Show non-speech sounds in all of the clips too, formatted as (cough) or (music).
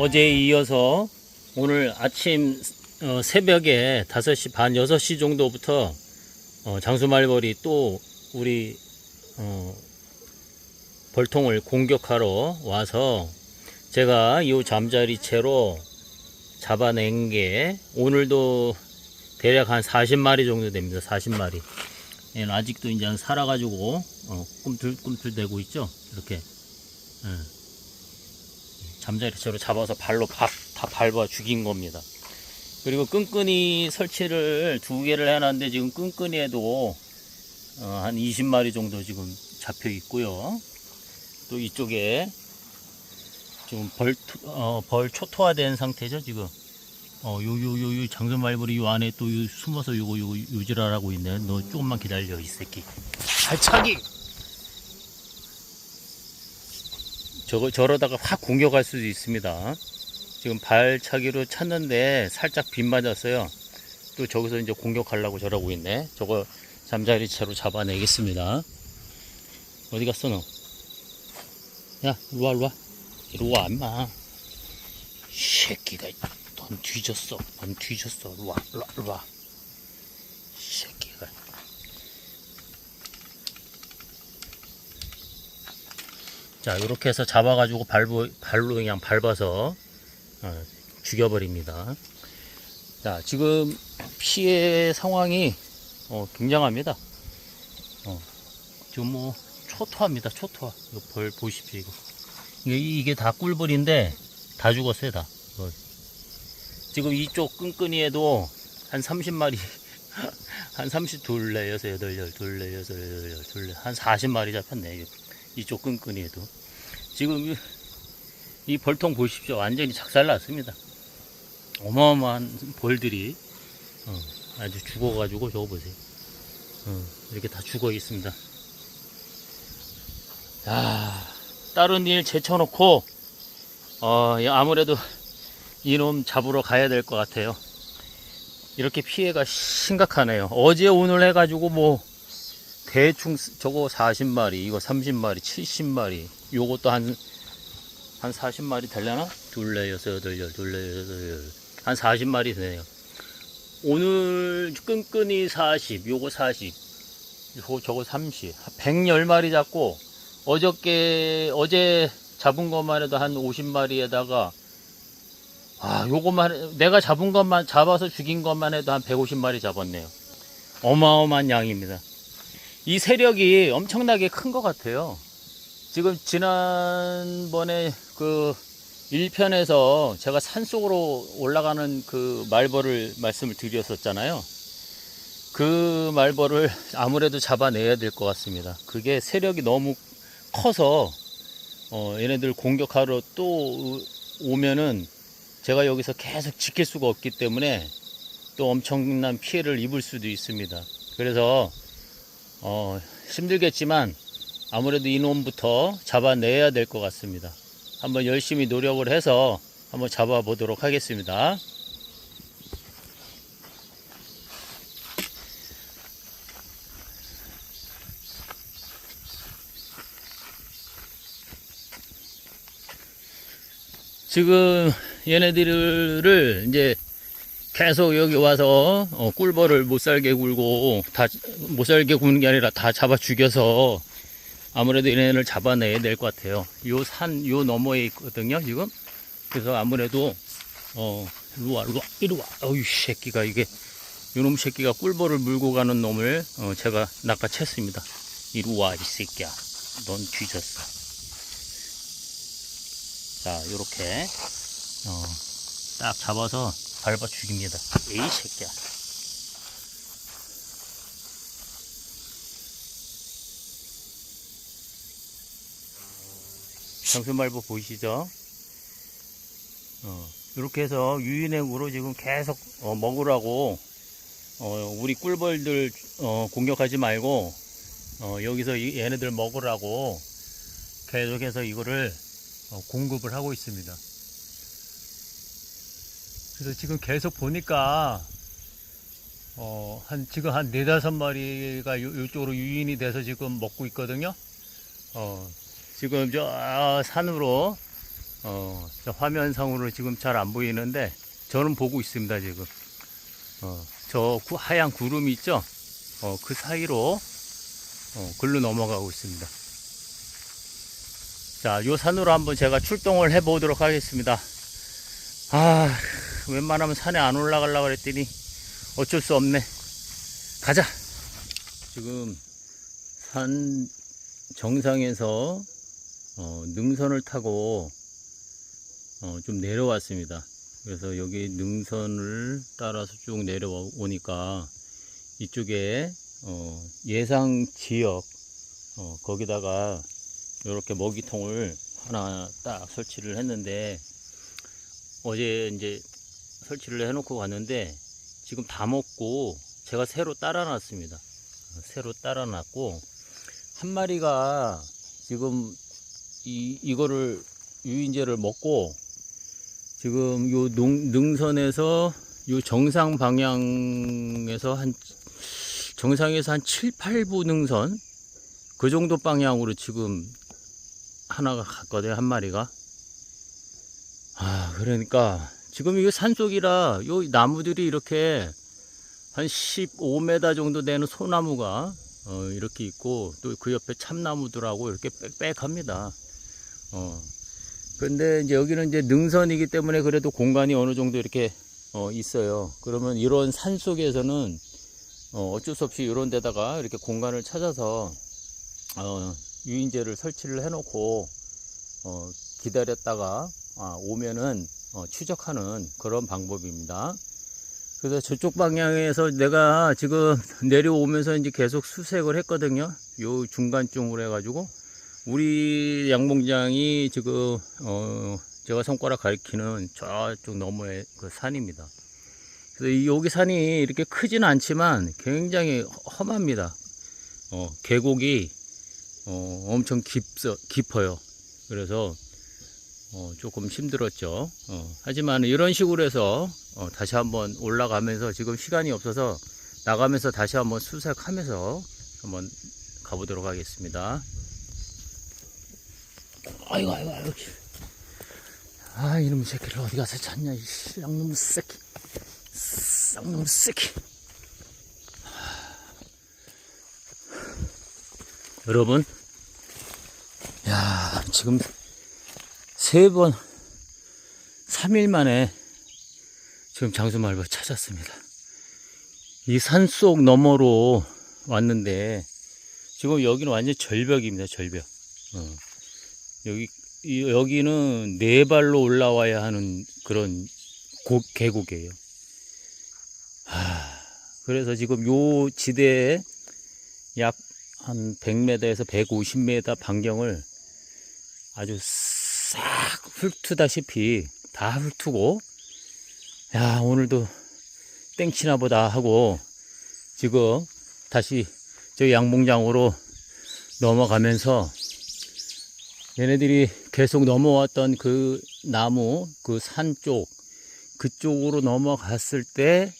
어제에 이어서 오늘 아침 어, 새벽에 5시 반 6시 정도부터 어, 장수말벌이 또 우리 어, 벌통을 공격하러 와서 제가 이 잠자리 채로 잡아낸 게 오늘도 대략 한 40마리 정도 됩니다. 40마리. 얘는 아직도 이제 살아가지고 어, 꿈틀꿈틀 대고 있죠. 이렇게. 예. 잠자리채로 잡아서 발로 박, 다 밟아 죽인 겁니다. 그리고 끈끈이 설치를 두 개를 해놨는데 지금 끈끈이에도 어, 한 20마리 정도 지금 잡혀 있고요. 또 이쪽에 지금 벌, 투- 어, 벌 초토화된 상태죠, 지금. 어, 요, 요, 요, 요, 장전 말벌이 요 안에 또 요 숨어서 요거, 요거, 요지랄하고 있네. 너 조금만 기다려, 이 새끼. 발차기! 저거, 저러다가 확 공격할 수도 있습니다. 지금 발차기로 찼는데 살짝 빗 맞았어요. 또 저기서 이제 공격하려고 저러고 있네. 저거 잠자리 채로 잡아내겠습니다. 어디 갔어, 너? 야, 일로 와, 일로 와. 이리 와, 임마. 이 새끼가, 넌 뒤졌어. 넌 뒤졌어. 일로 와, 일로 와, 일로 와. 이 새끼가. 자, 이렇게 해서 잡아가지고 발로, 발로 그냥 밟아서 어, 죽여버립니다. 자, 지금 피해 상황이 어, 굉장합니다. 어, 지금 뭐 초토화입니다. 초토화. 이거 벌 보십시오. 이거 이게, 이게 다 꿀벌인데 다 죽었어요. 다. 이거. 지금 이쪽 끈끈이에도 한 30마리, (laughs) 한 30, 둘, 넷, 여섯, 여덟, 열, 둘, 넷, 여섯, 여덟, 열, 둘, 넷, 한 40마리 잡혔네. 이 쪽 끈끈이에도. 지금 이- 이 벌통 보십시오. 완전히 작살났습니다. 어마어마한 벌들이 어, 아주 죽어가지고 저거 보세요. 어, 이렇게 다 죽어 있습니다. 야, 다른 일 제쳐놓고 어, 이 아무래도 이놈 잡으러 가야 될 것 같아요. 이렇게 피해가 심각하네요. 어제 오늘 해가지고 뭐 대충 쓰- 저거 40마리, 이거 30마리, 70마리, 요것도 한, 한 40마리 되려나? 둘, 넷, 여섯, 여덟, 열, 둘, 넷, 여섯, 열. 한 40마리 되네요. 오늘 끈끈이 40, 요거 40, 요거 저거 30, 한 110마리 잡고, 어저께, 어제 잡은 것만 해도 한 50마리에다가, 아, 요것만, 해- 내가 잡은 것만, 잡아서 죽인 것만 해도 한 150마리 잡았네요. 어마어마한 양입니다. 이 세력이 엄청나게 큰 것 같아요. 지금 지난번에 그 1편에서 제가 산속으로 올라가는 그 말벌을 말씀을 드렸었잖아요. 그 말벌을 아무래도 잡아내야 될 것 같습니다. 그게 세력이 너무 커서 어, 얘네들 공격하러 또 오면은 제가 여기서 계속 지킬 수가 없기 때문에 또 엄청난 피해를 입을 수도 있습니다. 그래서 어, 힘들겠지만 아무래도 이놈부터 잡아내야 될 것 같습니다. 한번 열심히 노력을 해서 한번 잡아보도록 하겠습니다. 지금 얘네들을 이제 계속 여기 와서 어, 꿀벌을 못 살게 굴고 다 못 살게 구는 게 아니라 다 잡아 죽여서 아무래도 얘네를 잡아내야 될 것 같아요. 요 산 요 너머에 있거든요 지금. 그래서 아무래도 어 이리 와 이리 와 이리 와 어이 새끼가 이게 요놈 새끼가 꿀벌을 물고 가는 놈을 어, 제가 낚아챘습니다. 이리 와이 새끼야. 넌 뒤졌어. 자 요렇게 어, 딱 잡아서 밟아 죽입니다. 에이 새끼야. 장수말보 보이시죠? 어, 이렇게 해서 유인행으로 지금 계속 어, 먹으라고 어, 우리 꿀벌들 어, 공격하지 말고 어, 여기서 이- 얘네들 먹으라고 계속해서 이거를 어, 공급을 하고 있습니다. 그래서 지금 계속 보니까 어, 한 지금 한 네다섯 마리가 요, 요쪽으로 유인이 돼서 지금 먹고 있거든요. 어, 지금 저 산으로 어, 저 화면상으로 지금 잘 안 보이는데 저는 보고 있습니다 지금. 어, 저 구- 하얀 구름이 있죠? 어, 그 사이로 어, 글로 넘어가고 있습니다. 자, 요 산으로 한번 제가 출동을 해 보도록 하겠습니다. 아, 웬만하면 산에 안 올라가려고 그랬더니 어쩔 수 없네. 가자. 지금 산 정상에서 어, 능선을 타고 어, 좀 내려왔습니다. 그래서 여기 능선을 따라서 쭉 내려오니까 이쪽에 어, 예상 지역 어, 거기다가 이렇게 먹이통을 하나 딱 설치를 했는데 어제 이제 설치를 해놓고 갔는데 지금 다 먹고 제가 새로 따라 놨습니다. 어, 새로 따라 놨고 한 마리가 지금 이 이거를 유인제를 먹고 지금 요 농, 능선에서 요 정상 방향에서 한 정상에서 한 7, 8부 능선 그 정도 방향으로 지금 하나가 갔거든요 한 마리가 아 그러니까 지금 이게 산속이라 요 나무들이 이렇게 한 15m 정도 되는 소나무가 어, 이렇게 있고 또 그 옆에 참나무들하고 이렇게 빽빽합니다. 어. 근데 이제 여기는 이제 능선이기 때문에 그래도 공간이 어느 정도 이렇게 어, 있어요. 그러면 이런 산 속에서는 어, 어쩔 수 없이 이런 데다가 이렇게 공간을 찾아서 어, 유인제를 설치를 해놓고 어, 기다렸다가 아, 오면은 어, 추적하는 그런 방법입니다. 그래서 저쪽 방향에서 내가 지금 내려오면서 이제 계속 수색을 했거든요. 요 중간쯤으로 해가지고 우리 양봉장이 지금 어 제가 손가락 가리키는 저쪽 너머의 그 산입니다. 그래서 이 여기 산이 이렇게 크지는 않지만 굉장히 험합니다. 어 계곡이 어 엄청 깊어 깊어요. 그래서 어, 조금 힘들었죠. 어, 하지만 이런 식으로 해서 어, 다시 한번 올라가면서 지금 시간이 없어서 나가면서 다시 한번 수색하면서 한번 가보도록 하겠습니다. 아이고, 아이고, 아이고. 아, 이놈 새끼를 어디 가서 찾냐, 이 쌍놈 새끼. 쌍놈 새끼. 여러분, 야, 지금 세 번, 3일 만에 지금 장수말벌 찾았습니다. 이 산속 너머로 왔는데, 지금 여기는 완전 절벽입니다, 절벽. 어. 여기, 이- 여기는 네 발로 올라와야 하는 그런 곡, 계곡이에요. 하, 그래서 지금 요 지대에 약 한 100m에서 150m 반경을 아주 싹 훑다시피 다 훑고 야 오늘도 땡치나 보다 하고 지금 다시 저 양봉장으로 넘어가면서 얘네들이 계속 넘어왔던 그 나무 그 산 쪽 그쪽으로 넘어갔을 때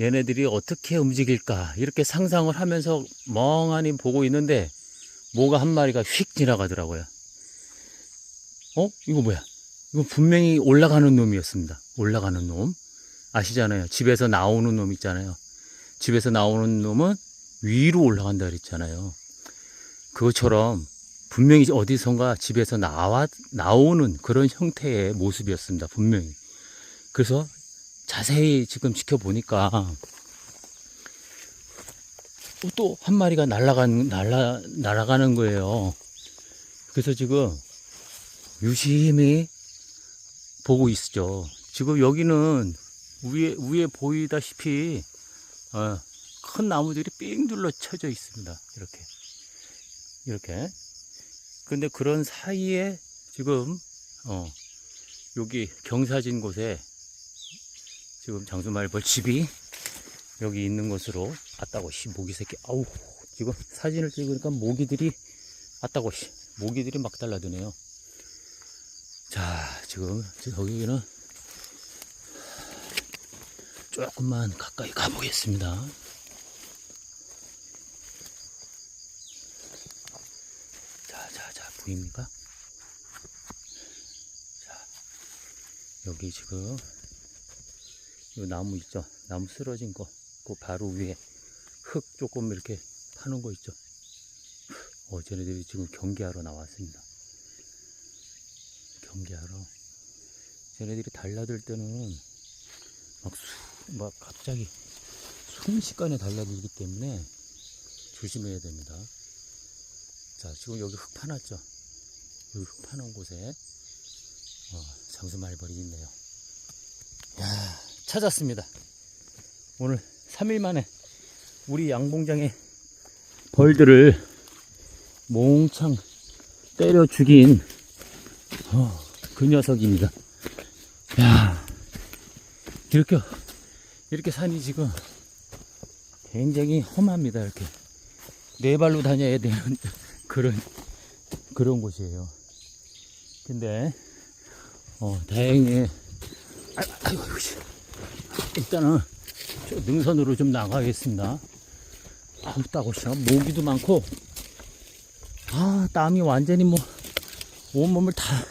얘네들이 어떻게 움직일까 이렇게 상상을 하면서 멍하니 보고 있는데 뭐가 한 마리가 휙 지나가더라고요. 어? 이거 뭐야? 이거 분명히 올라가는 놈이었습니다. 올라가는 놈. 아시잖아요. 집에서 나오는 놈 있잖아요. 집에서 나오는 놈은 위로 올라간다 그랬잖아요. 그것처럼 분명히 어디선가 집에서 나와, 나오는 그런 형태의 모습이었습니다. 분명히. 그래서 자세히 지금 지켜보니까 또 한 마리가 날아가는, 날아, 날아가는 거예요. 그래서 지금 유심히 보고 있죠. 지금 여기는 위에, 위에 보이다시피, 어, 큰 나무들이 삥 둘러 쳐져 있습니다. 이렇게. 이렇게. 근데 그런 사이에 지금, 어, 여기 경사진 곳에 지금 장수말벌 집이 여기 있는 곳으로 아따고 씨 모기 새끼 아우 지금 사진을 찍으니까 모기들이 아따고 씨 모기들이 막 달라드네요 자 지금 여기는 조금만 가까이 가보겠습니다 자 자 자 보입니까 여기 지금 이 나무 있죠? 나무 쓰러진 거, 그 바로 위에 흙 조금 이렇게 파는 거 있죠? 어, 쟤네들이 지금 경계하러 나왔습니다. 경계하러. 쟤네들이 달라들 때는 막 수, 막 갑자기 순식간에 달라들기 때문에 조심해야 됩니다. 자, 지금 여기 흙 파놨죠? 여기 흙 파놓은 곳에 어, 장수 말벌이 있네요. 야, 찾았습니다. 오늘 3일 만에 우리 양봉장의 벌들을 몽창 때려 죽인 어, 그 녀석입니다. 야, 이렇게 이렇게 산이 지금 굉장히 험합니다. 이렇게 네 발로 다녀야 되는 (laughs) 그런 그런 곳이에요. 근데 어 다행히 아, 아이고. 일단은 저 능선으로 좀 나가겠습니다. 아우 따고시야 모기도 많고 아 땀이 완전히 뭐 온몸을 다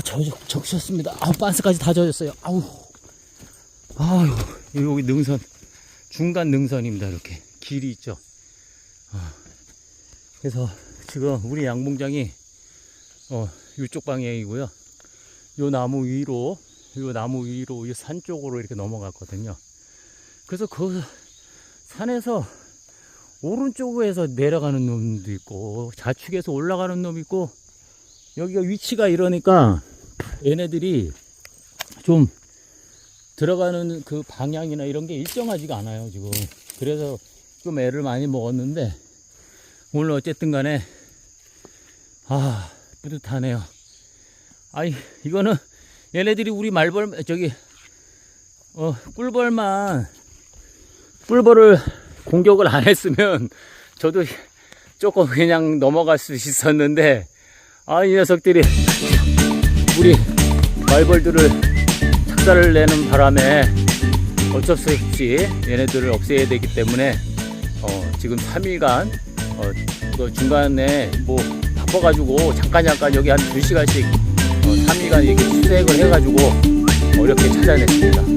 다 적셨습니다. 아우 반스까지 다 젖었어요. 아우 아유 여기 능선 중간 능선입니다. 이렇게 길이 있죠. 어, 그래서 지금 우리 양봉장이 어 이쪽 방향이고요. 요 나무 위로 요 나무 위로 이 산 쪽으로 이렇게 넘어갔거든요. 그래서 그 산에서 오른쪽에서 내려가는 놈도 있고 좌측에서 올라가는 놈 있고 여기가 위치가 이러니까 얘네들이 좀 들어가는 그 방향이나 이런 게 일정하지가 않아요 지금. 그래서 좀 애를 많이 먹었는데 오늘 어쨌든 간에 아 뿌듯하네요. 아이 이거는 얘네들이 우리 말벌 저기 어 꿀벌만 꿀벌을 공격을 안 했으면 저도 조금 그냥 넘어갈 수 있었는데 아 이 녀석들이 우리 말벌들을 착사를 내는 바람에 어쩔 수 없이 얘네들을 없애야 되기 때문에 어 지금 3일간 어, 그 중간에 뭐 바빠가지고 잠깐 잠깐 여기 한 2시간씩 어, 3일간 이렇게 수색을 해가지고 어렵게 찾아냈습니다.